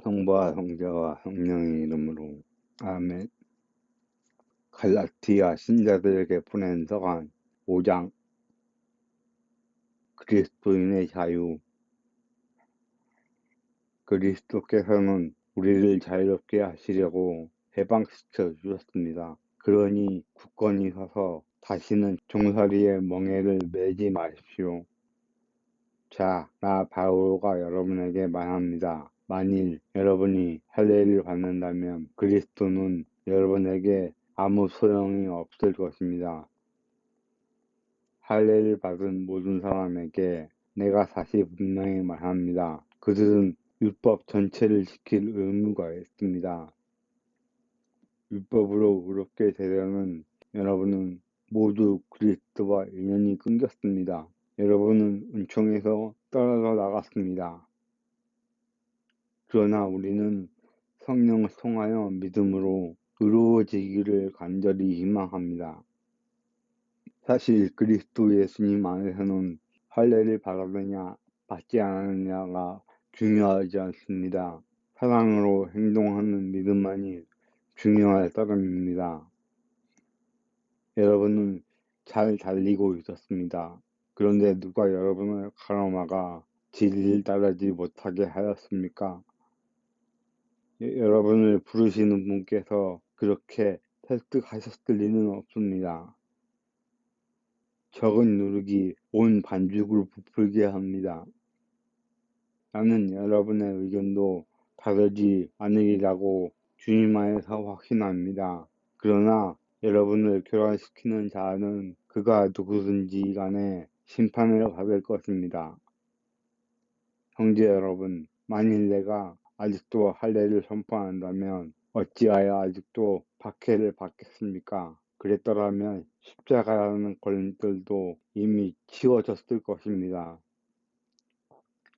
성부와 성자와 성령의 이름으로 아멘. 갈라티아 신자들에게 보낸 서간 5장 그리스도인의 자유 그리스도께서는 우리를 자유롭게 하시려고 해방시켜 주셨습니다. 그러니 굳건히 서서 다시는 종살이의 멍에를 매지 마십시오. 자, 나 바울가 여러분에게 말합니다. 만일 여러분이 할례를 받는다면 그리스도는 여러분에게 아무 소용이 없을 것입니다. 할례를 받은 모든 사람에게 내가 다시 분명히 말합니다. 그들은 율법 전체를 지킬 의무가 있습니다. 율법으로 의롭게 되려는 여러분은 모두 그리스도와 인연이 끊겼습니다. 여러분은 은총에서 떨어져 나갔습니다. 그러나 우리는 성령을 통하여 믿음으로 의로워지기를 간절히 희망합니다. 사실 그리스도 예수님 안에서는 할례를 받았느냐 받지 않았느냐가 중요하지 않습니다. 사랑으로 행동하는 믿음만이 중요할 따름입니다. 여러분은 잘 달리고 있었습니다. 그런데 누가 여러분을 가로막아 진리를 따르지 못하게 하였습니까? 예, 여러분을 부르시는 분께서 그렇게 설득하셨을 리는 없습니다. 적은 누르기 온 반죽을 부풀게 합니다. 나는 여러분의 의견도 다르지 않으리라고 주님 안에서 확신합니다. 그러나 여러분을 교란시키는 자는 그가 누구든지 간에 심판을 받을 것입니다. 형제 여러분, 만일 내가 아직도 할례를 선포한다면 어찌하여 아직도 박해를 받겠습니까? 그랬더라면 십자가라는 걸림돌도 이미 치워졌을 것입니다.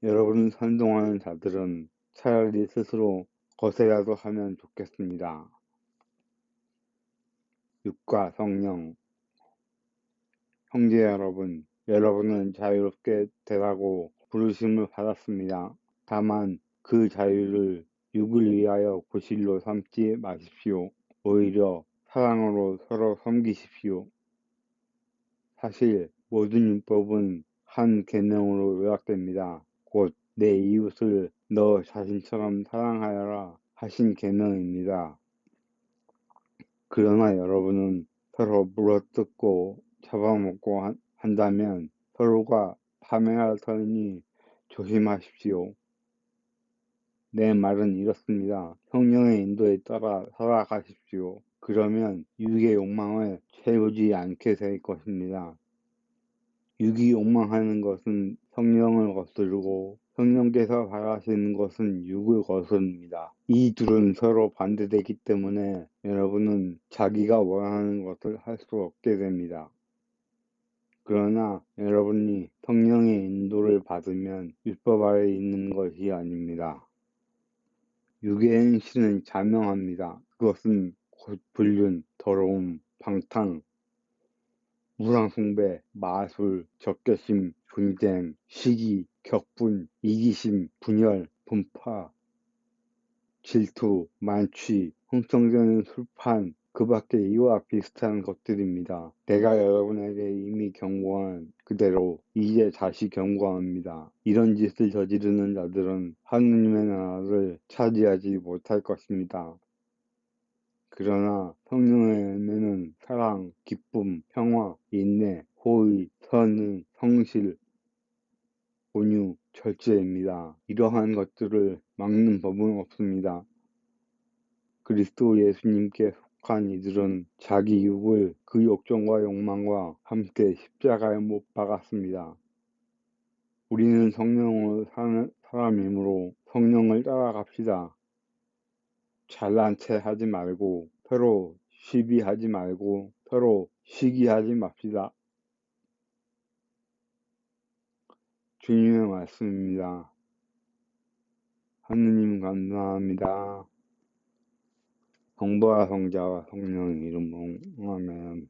여러분을 선동하는 자들은 차라리 스스로 거세라도 하면 좋겠습니다. 육과 성령 형제 여러분, 여러분은 자유롭게 되라고 부르심을 받았습니다. 다만 그 자유를 육을 위하여 고실로 삼지 마십시오. 오히려 사랑으로 서로 섬기십시오. 사실 모든 율법은 한 계명으로 요약됩니다. 곧 내 이웃을 너 자신처럼 사랑하여라 하신 계명입니다. 그러나 여러분은 서로 물어뜯고 잡아먹고 한 다면 서로가 파멸할 터이니 조심하십시오. 내 말은 이렇습니다. 성령의 인도에 따라 살아가십시오. 그러면 육의 욕망을 채우지 않게 될 것입니다. 육이 욕망하는 것은 성령을 거스르고 성령께서 바라시는 것은 육을 거스릅니다. 이 둘은 서로 반대되기 때문에 여러분은 자기가 원하는 것을 할 수 없게 됩니다. 그러나 여러분이 성령의 인도를 받으면 율법 아래 있는 것이 아닙니다. 육의 행실은 자명합니다. 그것은 곧 불륜, 더러움, 방탕, 무랑숭배, 마술, 적개심, 분쟁, 시기, 격분, 이기심, 분열, 분파, 질투, 만취, 흥청되는 술판, 그 밖에 이와 비슷한 것들입니다. 내가 여러분에게 이미 경고한 그대로 이제 다시 경고합니다. 이런 짓을 저지르는 자들은 하느님의 나라를 차지하지 못할 것입니다. 그러나 성령의 열매는 사랑, 기쁨, 평화, 인내, 호의, 선은, 성실, 온유, 절제입니다. 이러한 것들을 막는 법은 없습니다. 그리스도 예수님께 속한 이들은 자기 육을 그 욕정과 욕망과 함께 십자가에 못 박았습니다. 우리는 성령으로 사는 사람이므로 성령을 따라갑시다. 잘난 체 하지 말고 서로 시비하지 말고 서로 시기하지 맙시다. 주님의 말씀입니다. 하느님 감사합니다. 성부와 성자와 성령의 이름으로 아멘.